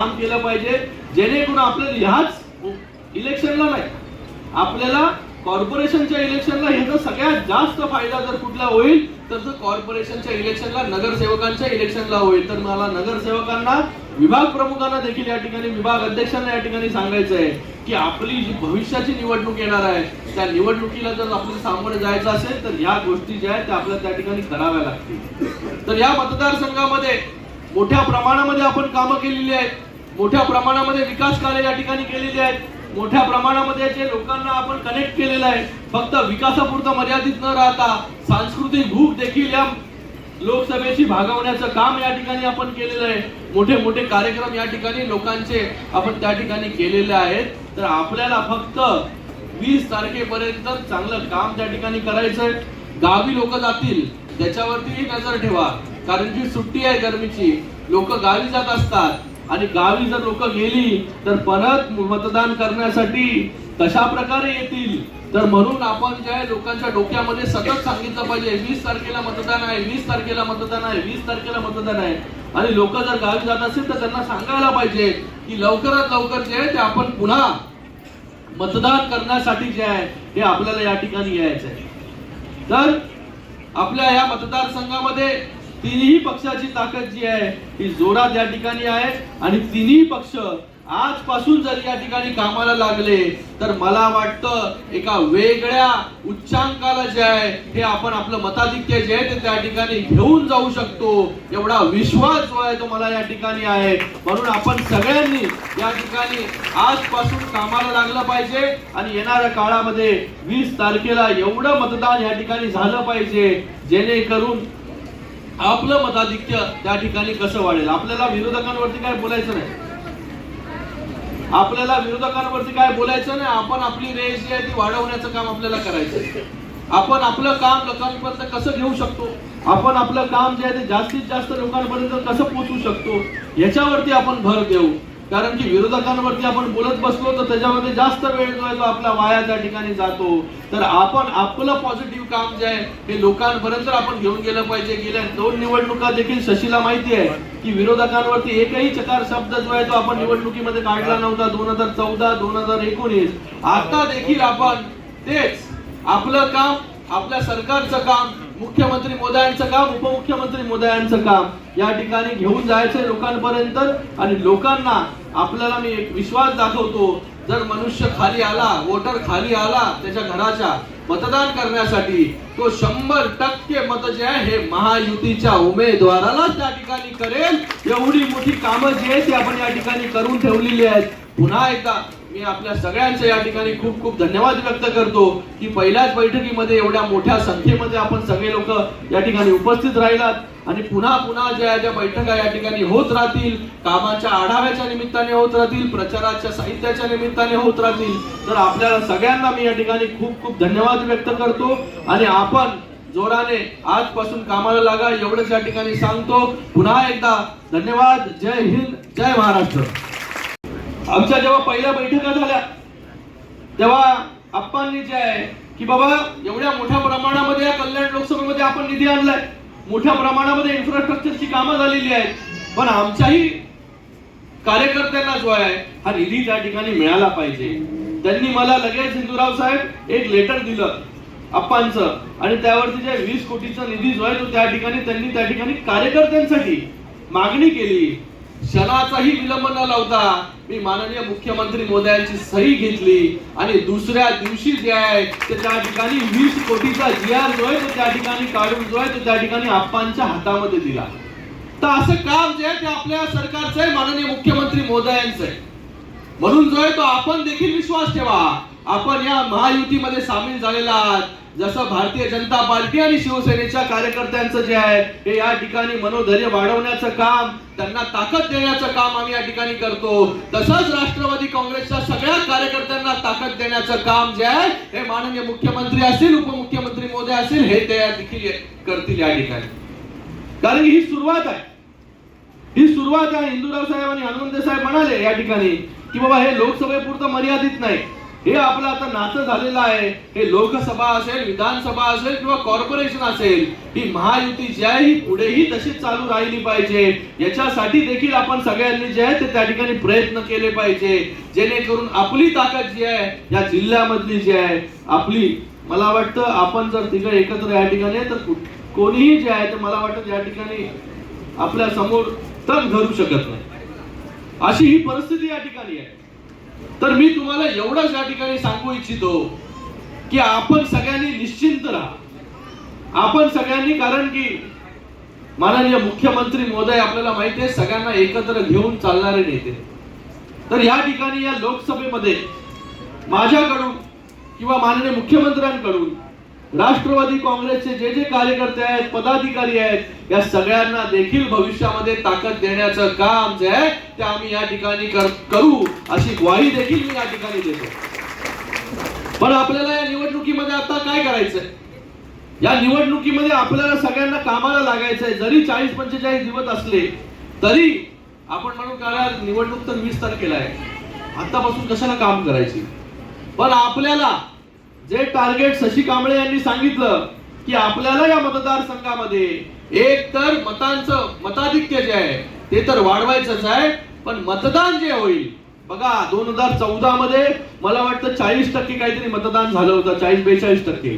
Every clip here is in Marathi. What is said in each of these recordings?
काम केलं पाहिजे जेणेकरून आपल्याला ह्याच इलेक्शनला नाही आपल्याला कॉर्पोरेशनच्या इलेक्शनला ह्याचा सगळ्यात जास्त फायदा जर कुठला होईल तर तो कॉर्पोरेशनच्या इलेक्शनला नगरसेवकांच्या इलेक्शनला होईल. तर मला नगरसेवकांना विभाग प्रमुखांना देखील या ठिकाणी विभाग अध्यक्षांना या ठिकाणी सांगायचं आहे की आपली जी भविष्याची निवडणूक येणार आहे त्या निवडणुकीला जर आपल्याला सामोरे जायचं असेल तर ह्या गोष्टी ज्या आहेत त्या आपल्याला त्या ठिकाणी कराव्या लागतील. तर या मतदारसंघामध्ये मोठ्या प्रमाणामध्ये आपण कामं केलेली आहेत. मोठ्या प्रमाणामध्ये विकास कार्य या ठिकाणी केलेले आहेत. मोठ्या प्रमाणामध्ये जे लोकांना आपण कनेक्ट केलेलं आहे फक्त विकासापुरतं मर्यादित न राहता सांस्कृतिक भूक देखील या लोकसभेशी भागवण्याचं काम या ठिकाणी आपण केलेलं आहे. मोठे मोठे कार्यक्रम या ठिकाणी लोकांचे आपण त्या ठिकाणी केलेले आहेत. तर आपल्याला फक्त वीस तारखेपर्यंत चांगलं काम त्या ठिकाणी करायचंय गावी लोक जातील त्याच्यावरती नजर ठेवा. कारण की सुट्टी आहे गरमीची. लोक गावी जात असतात. आणि गावी जर लोक गेली तर परत मतदान करण्यासाठी कशा प्रकारे येतील? तर म्हणून आपण जे आहे लोकांच्या डोक्यामध्ये सतत सांगितलं पाहिजे वीस तारखेला मतदान आहे वीस तारखेला मतदान आहे वीस तारखेला मतदान आहे. आणि लोक जर गावी जात असेल तर त्यांना सांगायला पाहिजे की लवकरात लवकर जे आहे ते आपण पुन्हा मतदान करण्यासाठी जे आहे हे आपल्याला या ठिकाणी यायचं आहे तर आपल्या या मतदारसंघामध्ये तिन्ही पक्षाची ताकद जी आहे ही जोरात या ठिकाणी आहे. आणि तिन्ही पक्ष आजपासून जर या ठिकाणी कामाला लागले तर मला वाटतं एका वेगळ्या उच्चांकाला जे आहे हे आपण आपलं मताधिक्य जे आहे ते त्या ठिकाणी घेऊन जाऊ शकतो. एवढा विश्वास जो आहे तो मला या ठिकाणी आहे. म्हणून आपण सगळ्यांनी या ठिकाणी आजपासून कामाला लागलं पाहिजे. आणि येणाऱ्या काळामध्ये वीस तारखेला एवढं मतदान या ठिकाणी झालं पाहिजे जेणेकरून आपलं मताधिक्य त्या ठिकाणी कसं वाढेल? आपल्याला विरोधकांवरती काय बोलायचं नाही. आपल्याला विरोधकांवरती काय बोलायचं नाही आपण आपली रेस जी आहे ती वाढवण्याचं काम आपल्याला करायचं आहे. आपण आपलं काम लोकांपर्यंत कसं घेऊ शकतो? आपण आपलं काम जे आहे ते जास्तीत जास्त लोकांपर्यंत कसं पोहोचू शकतो? याच्यावरती आपण भर देऊ. कारण की विरोधकांवरती आपण बोलत बसलो तर त्याच्यामध्ये जास्त वेळ जो आहे तो आपला वाया त्या ठिकाणी जातो. तर आपण आपलं पॉझिटिव्ह काम जे आहे हे लोकांपर्यंत आपण घेऊन गेलं पाहिजे. गेल्या दोन निवडणुका देखील शशीला माहिती आहे की विरोधकांवरती एकही चकार शब्द जो आहे तो आपण निवडणुकीमध्ये काढला नव्हता दोन हजार चौदा दोन हजार एकोणीस. आता देखील आपण तेच आपलं काम आपल्या सरकारचं काम मुख्यमंत्री मोदयांचं काम उपमुख्यमंत्री मोदयांचं काम. या ठिकाणी घेऊन जायचंय लोकांपर्यंत आणि लोकांना आपल्याला मी एक विश्वास दाखवतो जर मनुष्य खाली आला वोटर खाली आला त्याच्या घराच्या मतदान करण्यासाठी तो शंभर टक्के मत जे आहे हे महायुतीच्या उमेदवाराला त्या ठिकाणी करेल. एवढी मोठी कामं जी आहेत ती आपण या ठिकाणी करून ठेवलेली आहेत. पुन्हा एकदा मी आपल्या सगळ्यांचे या ठिकाणी खूप खूप धन्यवाद व्यक्त करतो की पहिल्याच बैठकीमध्ये एवढ्या मोठ्या संख्येमध्ये आपण सगळे लोक या ठिकाणी उपस्थित राहिलात. आणि पुन्हा पुन्हा ज्या ज्या बैठका या ठिकाणी होत राहतील कामाच्या आढाव्याच्या निमित्ताने होत राहतील प्रचाराच्या साहित्याच्या निमित्ताने होत राहतील तर आपल्याला सगळ्यांना मी या ठिकाणी खूप खूप धन्यवाद व्यक्त करतो. आणि आपण जोराने आजपासून कामाला लागा एवढंच या ठिकाणी सांगतो. पुन्हा एकदा धन्यवाद. जय हिंद जय महाराष्ट्र. आमच्या जेव्हा पहिल्या बैठका झाल्या तेव्हा आप्पांनी जे आहे की बाबा एवढ्या मोठ्या प्रमाणामध्ये या कल्याण लोकसभेमध्ये आपण निधी आणलाय. मोठ्या प्रमाणामध्ये इन्फ्रास्ट्रक्चरची कामं झालेली आहेत. पण आमच्याही कार्यकर्त्यांना जो आहे हा निधी त्या ठिकाणी मिळाला पाहिजे. त्यांनी मला लगेच हिंदूराव साहेब एक लेटर दिलं आप्पांचं आणि त्यावरती जे वीस कोटीचा निधी जो आहे तो त्या ठिकाणी त्यांनी त्या ठिकाणी कार्यकर्त्यांसाठी मागणी केली. क्षणाचाही विलंब न लावता मी माननीय मुख्यमंत्री मोदयांची सही घेतली आणि दुसऱ्या दिवशी जे आहे ते त्या ठिकाणी वीस कोटीचा जी आर जो आहे तो त्या ठिकाणी काढून जो आहे तो त्या ठिकाणी आप्पांच्या हातामध्ये दिला. तर असं काम जे आहे ते आपल्या सरकारचं आहे माननीय मुख्यमंत्री मोदयांचं आहे. म्हणून जो आहे तो आपण देखील विश्वास ठेवा. आपण या महायुतीमध्ये सामील झालेला आहात. जसं भारतीय जनता पार्टी आणि शिवसेनेच्या कार्यकर्त्यांचं जे आहे हे या ठिकाणी मनोधैर्य वाढवण्याचं काम त्यांना ताकद देण्याचं काम आम्ही या ठिकाणी करतो. तसंच राष्ट्रवादी काँग्रेसच्या सगळ्या कार्यकर्त्यांना ताकद देण्याचं काम जे आहे हे माननीय मुख्यमंत्री असतील उपमुख्यमंत्री मोदी असतील हे ते देखील करतील या ठिकाणी. कारण ही सुरुवात आहे. ही सुरुवात आहे. हिंदूराव साहेब आणि हनुमंत साहेब म्हणाले या ठिकाणी की बाबा हे लोकसभेपुरतं मर्यादित नाही. हे आपलं आता नातं झालेलं आहे. हे लोकसभा असेल विधानसभा असेल किंवा कॉर्पोरेशन असेल ही महायुती जी आहे ही पुढेही तशीच चालू राहिली पाहिजे. याच्यासाठी देखील आपण सगळ्यांनी जे आहे ते त्या ठिकाणी प्रयत्न केले पाहिजे. जेणेकरून आपली ताकद जी आहे या जिल्ह्यामधली जी आहे आपली मला वाटतं आपण जर तिघं एकत्र या ठिकाणी आहे, तर कोणीही जे आहे तर मला वाटतं या ठिकाणी आपल्यासमोर तग धरू शकत नाही. अशी ही परिस्थिती या ठिकाणी आहे. तर मी तुम्हाला एवढंच या ठिकाणी सांगू इच्छितो की आपण सगळ्यांनी निश्चिंत राहा. आपण सगळ्यांनी कारण की माननीय मुख्यमंत्री मोदय आपल्याला माहिती आहे सगळ्यांना एकत्र घेऊन चालणारे नेते. तर या ठिकाणी या लोकसभेमध्ये माझ्याकडून किंवा माननीय मुख्यमंत्र्यांकडून राष्ट्रवादी काँग्रेसचे जे जे कार्यकर्ते आहेत पदाधिकारी आहेत या सगळ्यांना देखील भविष्यामध्ये ताकद देण्याचं काम जे आहे ते आम्ही या ठिकाणी करू अशी ग्वाही देखील मी या ठिकाणी देतो. पण आपल्याला या निवडणुकीमध्ये आता काय करायचंय? या निवडणुकीमध्ये आपल्याला सगळ्यांना कामाला लागायचंय. जरी चाळीस पंचेचाळीस दिवस असले तरी आपण म्हणून करा निवडणूक तर वीस तारखेला आहे. आतापासून कशाला काम करायची? पण आपल्याला जे टार्गेट शशी कांबळे यांनी सांगितलं की आपल्याला या मतदारसंघामध्ये एक तर मतांचं मताधिक्य जे आहे ते तर वाढवायचंच आहे पण मतदान जे होईल बघा दोन हजार चौदा मध्ये मला वाटतं चाळीस टक्के काहीतरी मतदान झालं होतं चाळीस बेचाळीस टक्के.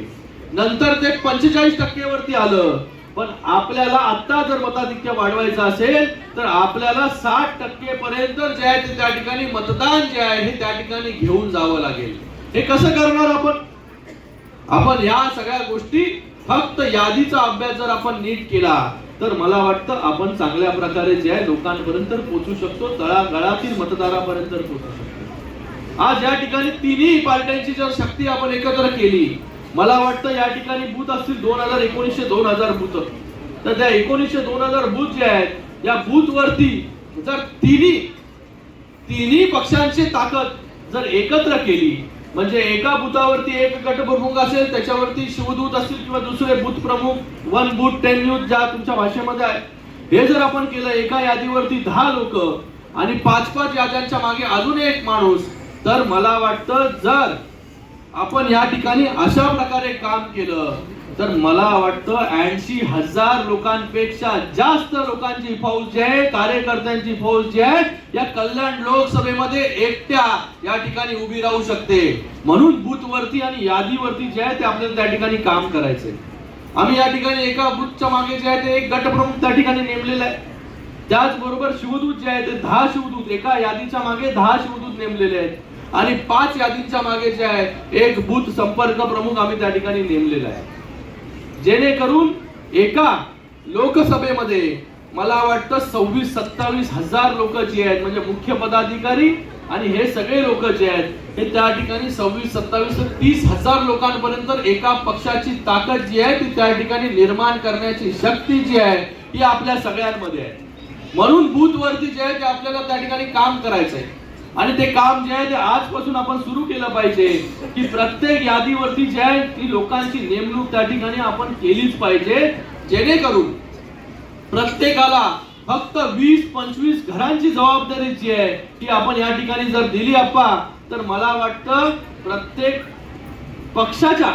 नंतर ते पंचेचाळीस टक्केवरती आलं. पण आपल्याला आता जर मताधिक्य वाढवायचं असेल तर आपल्याला साठ टक्के पर्यंत जे आहे ते त्या ठिकाणी मतदान जे आहे हे त्या ठिकाणी घेऊन जावं लागेल. हे कसं करणार आपण? आपण या सगळ्या गोष्टी फक्त यादीचा अभ्यास जर आपण नीट केला तर मला वाटतं आपण चांगल्या प्रकारे जे आहे लोकांपर्यंत पोहोचू शकतो तळागाळातील मतदारापर्यंत पोहोचू शकतो. आज या ठिकाणी तिन्ही पार्ट्यांची जर शक्ती आपण एकत्र केली मला वाटतं या ठिकाणी बूथ असतील दोन हजार एकोणीसशे दोन हजार बूथ. तर त्या एकोणीसशे दोन हजार बूथ जे आहेत या बूथ वरती जर तिन्ही तिन्ही पक्षांची ताकद जर एकत्र केली म्हणजे एका बुथावरती एक गटप्रमुख असेल त्याच्यावरती शिवदूत असतील किंवा दुसरे बूथ प्रमुख वन बूथ टेन यूथ ज्या तुमच्या भाषेमध्ये आहे हे जर आपण केलं एका यादीवरती दहा लोक आणि पाच पाच याद्यांच्या मागे अजून एक माणूस तर मला वाटतं जर आपण या ठिकाणी अशा प्रकारे काम केलं तर मला वाटतं ऐंशी हजार लोकांपेक्षा जास्त लोकांची फौज जी आहे कार्यकर्त्यांची फौज जी आहे या कल्याण लोकसभेमध्ये एकट्या या ठिकाणी उभी राहू शकते. म्हणून बूथ वरती आणि यादीवरती जे आहे ते आपल्याला त्या ठिकाणी काम करायचंय आम्ही या ठिकाणी एका बूथच्या मागे जे आहे ते एक गटप्रमुख त्या ठिकाणी नेमलेला आहे. त्याचबरोबर शिवदूत जे आहे ते दहा शिवदूत एका यादीच्या मागे दहा शिवदूत नेमलेले आहेत. आणि पाच यादींच्या मागे जे आहे एक बूथ संपर्क प्रमुख आम्ही त्या ठिकाणी नेमलेला आहे. जेणेकरून एका लोकसभेमध्ये मला वाटतं सव्वीस सत्तावीस हजार लोक जे आहेत म्हणजे मुख्य पदाधिकारी आणि हे सगळे लोक जे आहेत हे त्या ठिकाणी सव्वीस सत्तावीस ते तीस हजार लोकांपर्यंत एका पक्षाची ताकद जी आहे ती त्या ठिकाणी निर्माण करण्याची शक्ती जी आहे ती आपल्या सगळ्यांमध्ये आहे. म्हणून बूथवरती जे आहे ते आपल्याला त्या ठिकाणी काम करायचं आहे आणि ते काम जे आहे ते आजपासून आपण सुरू केलं पाहिजे की प्रत्येक यादीवरती जे आहे ती लोकांची नेमणूक त्या ठिकाणी आपण केलीच पाहिजे जेणेकरून प्रत्येकाला फक्त वीस पंचवीस घरांची जबाबदारी जी आहे ती आपण या ठिकाणी जर दिली अप्पा तर मला वाटतं प्रत्येक पक्षाच्या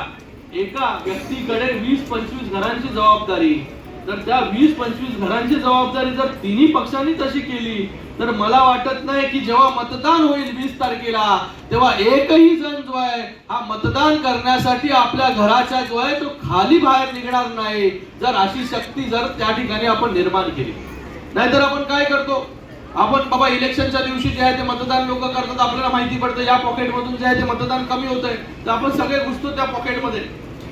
एका व्यक्तीकडे वीस पंचवीस घरांची जबाबदारी. तर त्या वीस पंचवीस घरांची जबाबदारी जर तिन्ही पक्षांनी तशी केली तर मला वाटत नाही की जेव्हा मतदान होईल वीस तारखेला तेव्हा एकही जण जो आहे हा मतदान करण्यासाठी आपल्या घराच्या जो आहे तो खाली बाहेर निघणार नाही. जर अशी शक्ती जर त्या ठिकाणी आपण निर्माण केली. नाहीतर आपण काय करतो? आपण बाबा इलेक्शनच्या दिवशी जे आहे ते मतदान लोक करतात आपल्याला माहिती पडतं या पॉकेट मधून जे आहे ते मतदान कमी होत आहे तर आपण सगळे घुसतो त्या पॉकेटमध्ये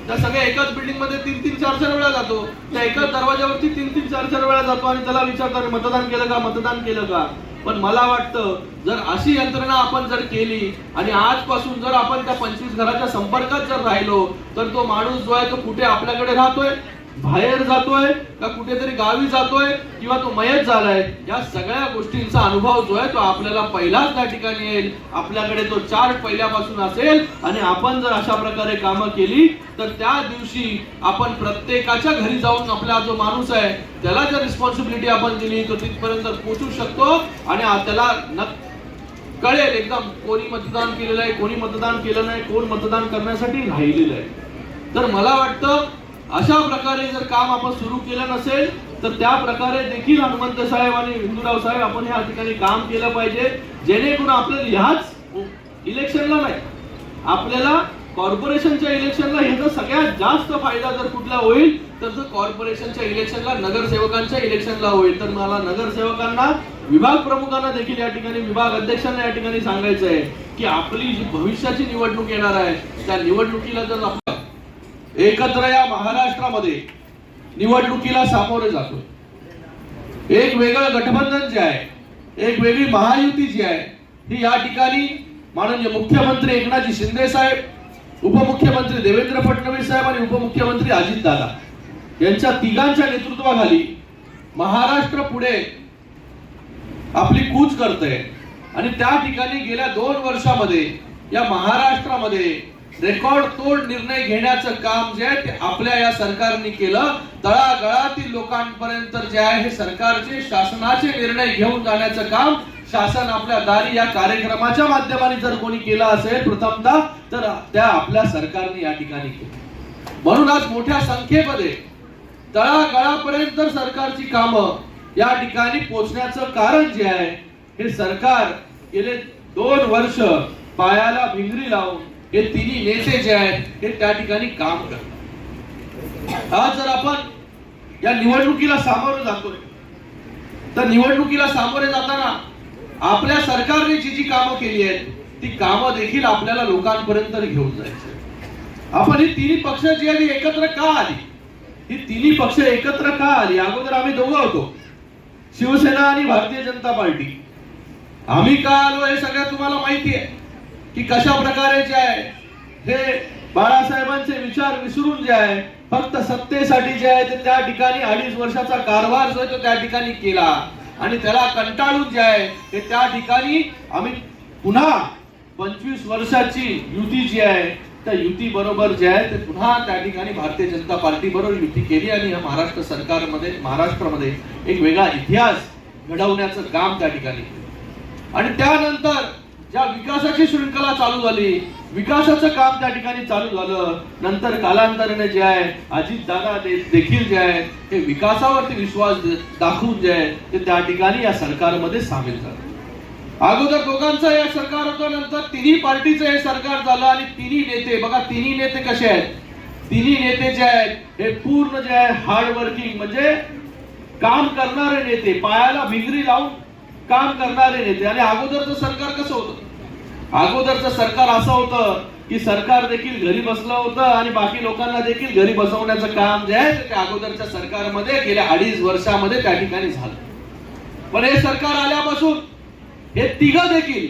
त्या सगळ्या एकाच बिल्डिंगमध्ये तीन तीन चार चार वेळा जातो. त्या एकाच दरवाजावरती तीन तीन चार चार वेळा जातो आणि त्याला विचारतात मतदान केलं का मतदान केलं का? पण मला वाटतं जर अशी यंत्रणा आपण जर केली आणि आजपासून जर आपण त्या पंचवीस घराच्या संपर्कात जर राहिलो तर तो माणूस जो आहे तो कुठे आपल्याकडे राहतोय? बाहेर जातोय का कुठेतरी गावी जातोय किंवा तो मयत झालाय या सगळ्या गोष्टींचा अनुभव जो आहे तो आपल्याला पहिलाच त्या ठिकाणी येईल. आपल्याकडे तो चार्ट पहिल्यापासून असेल आणि आपण जर अशा प्रकारे कामं केली तर त्या दिवशी आपण प्रत्येकाच्या घरी जाऊन आपला जो माणूस आहे त्याला जर रिस्पॉन्सिबिलिटी आपण दिली तो तिथपर्यंत पोचू शकतो आणि त्याला नक्की कळेल एकदम कोणी मतदान केलेलं आहे कोणी मतदान केलं नाही कोण मतदान करण्यासाठी राहिलेलं आहे. तर मला वाटतं अशा प्रकारे जर काम आपण सुरू केलं नसेल तर त्या प्रकारे देखील हनुमंत साहेब आणि हिंदूराव साहेब आपण ह्या ठिकाणी काम केलं पाहिजे. जेणेकरून आपल्याला ह्याच इलेक्शनला नाही आपल्याला कॉर्पोरेशनच्या इलेक्शनला ह्याचा सगळ्यात जास्त फायदा जर कुठला होईल तर तो कॉर्पोरेशनच्या इलेक्शनला नगरसेवकांच्या इलेक्शनला होईल. तर मला नगरसेवकांना विभाग प्रमुखांना देखील या ठिकाणी विभाग अध्यक्षांना या ठिकाणी सांगायचं आहे की आपली जी भविष्याची निवडणूक येणार आहे त्या निवडणुकीला जर एकत्र या महाराष्ट्रामध्ये निवडणुकीला सामोरे जातो. एक वेगळं गठबंधन जे आहे एक वेगळी महायुती जी आहे ही या ठिकाणी माननीय मुख्यमंत्री एकनाथजी शिंदे साहेब उपमुख्यमंत्री देवेंद्र फडणवीस साहेब आणि उपमुख्यमंत्री अजित दादा यांच्या तिघांच्या नेतृत्वाखाली महाराष्ट्र पुढे आपली कूच करते आणि त्या ठिकाणी गेल्या दोन वर्षामध्ये या महाराष्ट्रामध्ये रेकॉर्ड तोड निर्णय घेण्याचं काम जे आहे ते आपल्या या सरकारने केलं. तळागळातील लोकांपर्यंत जे आहे हे सरकारचे शासनाचे निर्णय घेऊन जाण्याचं काम शासन आपल्या दारी या कार्यक्रमाच्या माध्यमाने जर कोणी केलं असेल प्रथमतः तर त्या आपल्या सरकारने या ठिकाणी केलं म्हणून आज मोठ्या संख्येमध्ये तळागळापर्यंत सरकारची कामं या ठिकाणी पोचण्याचं कारण जे आहे हे सरकार गेले दोन वर्ष पायाला भिंगरी लावून हे तिन्ही नेते जे आहेत हे त्या ठिकाणी काम करतात. आज जर आपण या निवडणुकीला सामोरे जातोय तर निवडणुकीला सामोरे जाताना आपल्या सरकारने जी जी कामं केली आहेत ती कामं देखील आपल्याला लोकांपर्यंत घेऊन जायचं. आपण ही तिन्ही पक्ष जी आली एकत्र का आली? ही तिन्ही पक्ष एकत्र का आली? अगोदर आम्ही दोघं होतो. शिवसेना आणि भारतीय जनता पार्टी. आम्ही का आलो हे सगळं तुम्हाला माहिती आहे. की कशा प्रकारे जे आहे हे बाळासाहेबांचे विचार विसरून जे आहे फक्त सत्तेसाठी जे आहे ते त्या ठिकाणी अडीच वर्षाचा कारभार जो तो त्या ठिकाणी केला आणि त्याला कंटाळून जे आहे ते त्या ठिकाणी आम्ही पुन्हा पंचवीस वर्षाची युती जी आहे त्या युती बरोबर जे आहे ते पुन्हा त्या ठिकाणी भारतीय जनता पार्टी बरोबर युती केली आणि या महाराष्ट्र सरकारमध्ये महाराष्ट्रामध्ये एक वेगळा इतिहास घडवण्याचं काम त्या ठिकाणी केलं. आणि त्यानंतर ज्या विकासाची शृंखला चालू झाली विकासाचं काम त्या ठिकाणी चालू झालं नंतर कालांतराने जे आहे अजित दादा देखील जे आहे ते विकासावरती विश्वास दाखवून जे आहे ते त्या ठिकाणी या सरकारमध्ये सामील झालं. अगोदर दोघांचं हे सरकार होतं नंतर तिन्ही पार्टीचं हे सरकार झालं आणि तिन्ही नेते बघा तिन्ही नेते कसे आहेत? तिन्ही नेते जे आहेत हे पूर्ण जे आहे हार्ड वर्किंग म्हणजे काम करणारे नेते पायाला भिंगरी लावून काम करणारे नेते. आणि अगोदरचं सरकार कसं होतं? अगोदरचं सरकार असं होतं की सरकार देखील घरी बसलं होतं आणि बाकी लोकांना देखील घरी बसवण्याचं काम जे आहे ते त्या अगोदरच्या सरकारमध्ये गेल्या अडीच वर्षामध्ये त्या ठिकाणी झालं. पण हे सरकार आल्यापासून हे तिघ देखील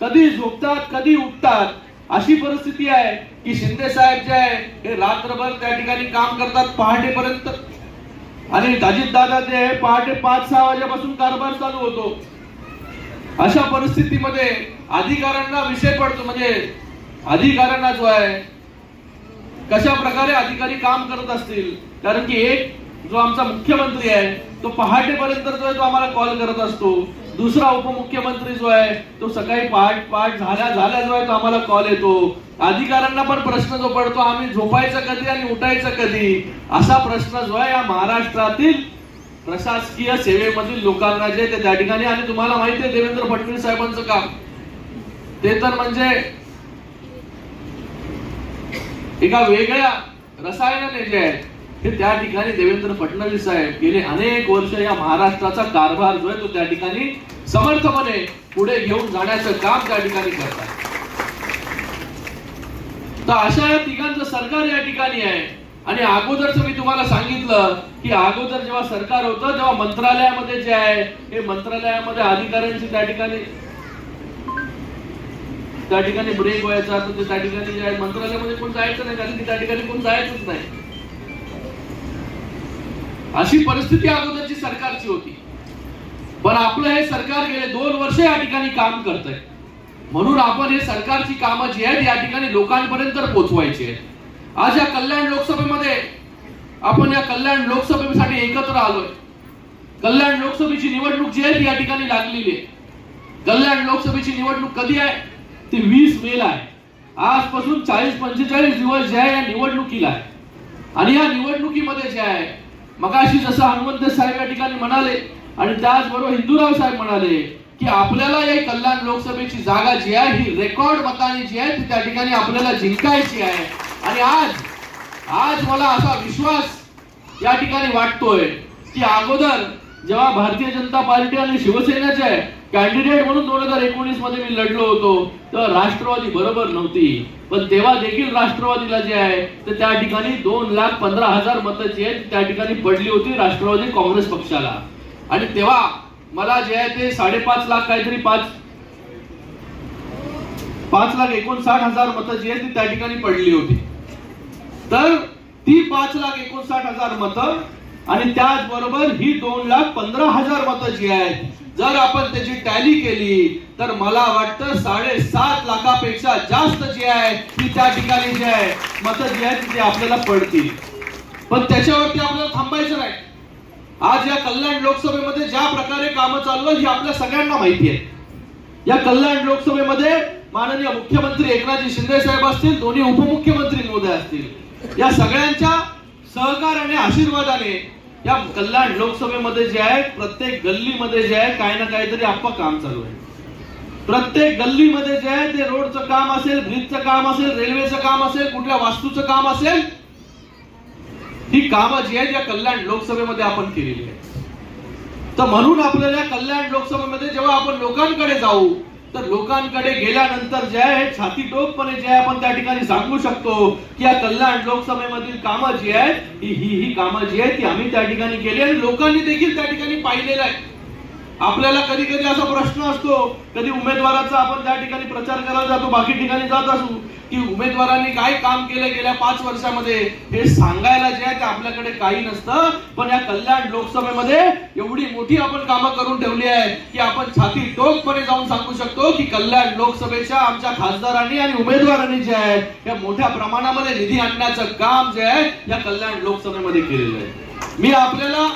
कधी झोपतात कधी उठतात अशी परिस्थिती आहे की शिंदे साहेब जे आहे हे रात्रभर त्या ठिकाणी काम करतात पहाटेपर्यंत. आणि अजित दादा जे आहे पहाटे पाच सहा वाजेपासून कारभार चालू होतो. अशा परिस्थितीमध्ये अधिकाऱ्यांना विषय पडतो. म्हणजे अधिकाऱ्यांना जो आहे कशा प्रकारे अधिकारी काम करत असतील? कारण की एक जो आमचा मुख्यमंत्री आहे तो पहाटेपर्यंत जो आहे तो आम्हाला कॉल करत असतो. दुसरा उपमुख्यमंत्री जो आहे तो सकाळी पहाट पहाट झाल्या झाल्या जो आहे तो आम्हाला कॉल येतो. अधिकाऱ्यांना पण प्रश्न जो पडतो आम्ही झोपायचं कधी आणि उठायचं कधी? असा प्रश्न जो आहे या महाराष्ट्रातील प्रशासकीय सेवेमधील लोकांना जे ते त्या ठिकाणी आणि तुम्हाला माहिती आहे देवेंद्र फडणवीस साहेबांचं काम. ते तर म्हणजे एका वेगळ्या रसायनाने जे आहे ते त्या ठिकाणी देवेंद्र फडणवीस साहेब गेले अनेक वर्ष या महाराष्ट्राचा कारभार जो आहे तो त्या ठिकाणी समर्थपणे पुढे घेऊन जाण्याचं काम त्या ठिकाणी करतात. तर अशा या तिघांचं सरकार या ठिकाणी आहे. आणि अगोदरच मी तुम्हाला सांगितलं की अगोदर जेव्हा सरकार होतं तेव्हा मंत्रालयामध्ये जे आहे हे मंत्रालयामध्ये अधिकाऱ्यांची त्या ठिकाणी त्या ठिकाणी ब्रेक व्हायचा तर ते त्या ठिकाणी जे आहे मंत्रालयामध्ये कोण जायचं नाही कारण की त्या ठिकाणी कोण जायचंच नाही. अशी परिस्थिती अगोदरची सरकारची होती. पण आपलं हे सरकार गेले दोन वर्ष या ठिकाणी काम करत आहे म्हणून आपण हे सरकारची कामं जी आहेत या ठिकाणी लोकांपर्यंत पोहोचवायची आहेत. आज या कल्याण लोकसभेमध्ये आपण या कल्याण लोकसभेसाठी एकत्र आलोय. कल्याण लोकसभेची निवडणूक जी आहे ती या ठिकाणी लागलेली आहे. कल्याण लोकसभेची निवडणूक कधी आहे? ती वीस मेला आहे. आजपासून चाळीस पंचेचाळीस दिवस जे आहे या निवडणुकीला आहे. आणि या निवडणुकीमध्ये जे आहे मगाशी जसं हनुमंत साहेब या ठिकाणी म्हणाले आणि त्याचबरोबर हिंदूराव साहेब म्हणाले की आपल्याला या कल्याण लोकसभेची जागा जी आहे ही रेकॉर्ड मताने जी आहे ती त्या ठिकाणी आपल्याला जिंकायची आहे. आणि आज आज मला असा विश्वास या ठिकाणी वाटतोय की अगोदर जेव्हा भारतीय जनता पार्टी आणि शिवसेनेचे कॅन्डिडेट म्हणून दोन हजार एकोणीसमध्ये मी लढलो होतो तेव्हा राष्ट्रवादी बरोबर नव्हती. पण तेव्हा देखील राष्ट्रवादीला जे आहे तर त्या ठिकाणी दोन लाख पंधरा हजार मतं जी आहेत त्या ठिकाणी पडली होती राष्ट्रवादी काँग्रेस पक्षाला. आणि तेव्हा मला जे आहे ते साडेपाच लाख काहीतरी पाच पाच लाख एकोणसाठ हजार मतं जी आहेत ती त्या ठिकाणी पडली होती. तर ती पाच लाख एकोणसाठ हजार मतं आणि त्याचबरोबर ही दोन लाख पंधरा हजार मतं जी आहेत जर आपण त्याची टॅली केली तर मला वाटतं साडेसात लाखापेक्षा जास्त जी आहे ती त्या ठिकाणी जी आहे मतं जी आहेत ती आपल्याला पडतील. पण त्याच्यावरती आपल्याला थांबायचं नाही. आज या कल्याण लोकसभेमध्ये ज्या प्रकारे कामं चालू आहेत ही आपल्या सगळ्यांना माहिती आहे. या कल्याण लोकसभेमध्ये माननीय मुख्यमंत्री एकनाथजी शिंदे साहेब असतील दोन्ही उपमुख्यमंत्री महोदय असतील. या सगळ्यांच्या सहकार्याने आशीर्वादाने या कल्याण लोकसभेमध्ये जे आहे प्रत्येक गल्लीमध्ये जे आहे काही ना काहीतरी आप्पा काम चालू आहे. प्रत्येक गल्लीमध्ये जे आहे ते रोडचं काम असेल ब्रिजचं काम असेल रेल्वेचं काम असेल कुठल्या वास्तूचं काम असेल ही कामं जी आहेत या कल्याण लोकसभेमध्ये आपण केलेली आहे तर म्हणून आपल्याला कल्याण लोकसभेमध्ये जेव्हा आपण लोकांकडे जाऊ तर लोकांकडे गेल्यानंतर जे आहे छाती टोकपणे जे आहे आपण त्या ठिकाणी सांगू शकतो की या कल्याण लोकसभेमधील कामं जी आहेत ही ही ही कामं जी आहेत ती आम्ही त्या ठिकाणी केली आणि लोकांनी देखील त्या ठिकाणी पाहिलेलं आहे. आपल्याला कधी कधी असा प्रश्न असतो कधी उमेदवाराचा आपण त्या ठिकाणी प्रचार करायला जातो बाकी ठिकाणी जात असू. की उमेदवारांनी काय काम केलं गेल्या पाच वर्षामध्ये हे सांगायला जे आहे ते आपल्याकडे काही नसतं. पण या कल्याण लोकसभेमध्ये एवढी मोठी आपण कामं करून ठेवली आहे की आपण छाती टोकपणे जाऊन सांगू शकतो की कल्याण लोकसभेच्या आमच्या खासदारांनी आणि उमेदवारांनी जे आहे या मोठ्या प्रमाणामध्ये निधी आणण्याचं काम जे आहे या कल्याण लोकसभेमध्ये केलेलं आहे. मी आपल्याला